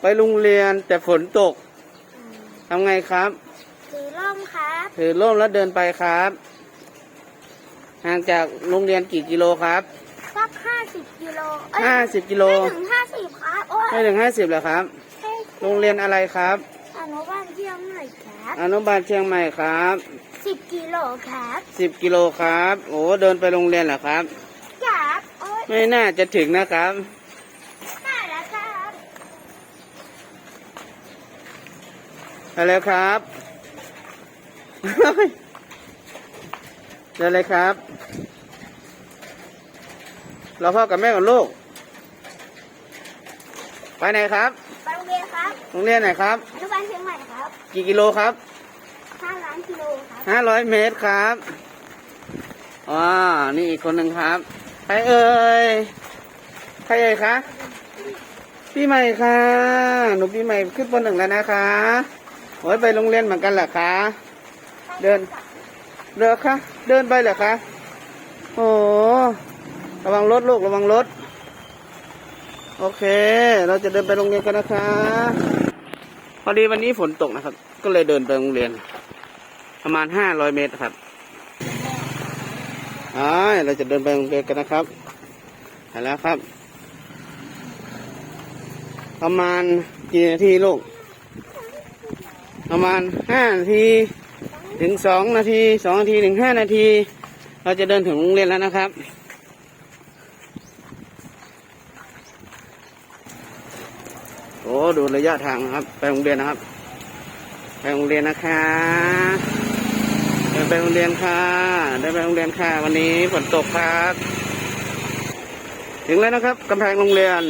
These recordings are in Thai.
ไปโรงเรียนแต่ฝนตกทำไงครับ ถือร่มครับ ถือร่มแล้วเดินไปครับ ห่างจากโรงเรียนกี่กิโลครับสักห้าสิบกิโลเอ้ยห้าสิบกิโลไม่ถึงห้าสิบครับโอ้ยไม่ถึงห้าสิบเหรอครับให้โรงเรียนอะไรครับ อนุบาลเที่ยงหน่อยครับอนุบาลเชียงใหม่ครับสิบกิโลครับสิบกิโลครับ โอ้เดินไปโรงเรียนเหรอครับครับโอ้ยไม่น่าจะถึงนะครับ ได้แล้วครับ ไปแล้วครับเดินเลยครับ เราพ่อกับแม่กับลูก ไปไหนครับไปโรงเรียนครับโรงเรียนไหนครับอนุบาลเชียงใหม่ครับ กี่กิโลครับห้าล้านกิโลครับห้าร้อยเมตรครับอ๋อนี่อีกคนหนึ่งครับใครเอ่ยใครเอ่ยคะพี่ใหม่ค่ะ หนูพี่ใหม่ขึ้นปหนึ่งแล้วนะคะ โอ้ยไปโรงเรียนเหมือนกันเหรอคะ เดินเรือคะเดินไปเหรอคะ โอ้ระวังรถลูกระวังรถ โอเค เราจะเดินไปโรงเรียนกันนะคะ พอดีวันนี้ฝนตกนะครับ ก็เลยเดินไปโรงเรียน ประมาณห้าร้อยเมตรครับอ่าเราจะเดินไปโรงเรียนกันนะครับเห็นแล้วครับ ประมาณกี่นาทีลูก ประมาณห้านาทีถึงสองนาทีสองนาทีถึงห้านาที เราจะเดินถึงโรงเรียนแล้วนะครับ โอ้ดูระยะทางนะครับ ไปโรงเรียนนะครับ ไปโรงเรียนนะคะเดินไปโรงเรียนค่ะเดินไปโรงเรียนค่ะ วันนี้ฝนตกครับถึงแล้วนะครับกำแพงโรงเรียน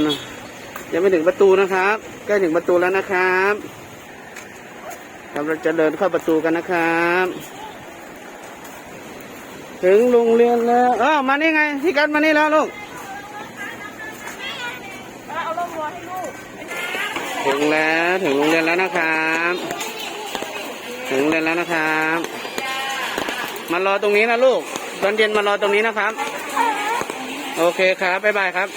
ยังไม่ถึงประตูนะครับใกล้ถึงประตูแล้วนะครับ ครับเราจะเดินเข้าประตูกันนะครับ ถึงโรงเรียนแล้วอ้าวมานี่ไงพี่กันมานี่แล้วลูกเอาร่มร้อให้ลูกถึงแล้วถึงโรงเรียนแล้วนะครับ ถึงโรงเรียนแล้วนะครับ มารอตรงนี้นะลูกตอนเย็นมารอตรงนี้นะครับ โอเคครับบ๊ายบายครับ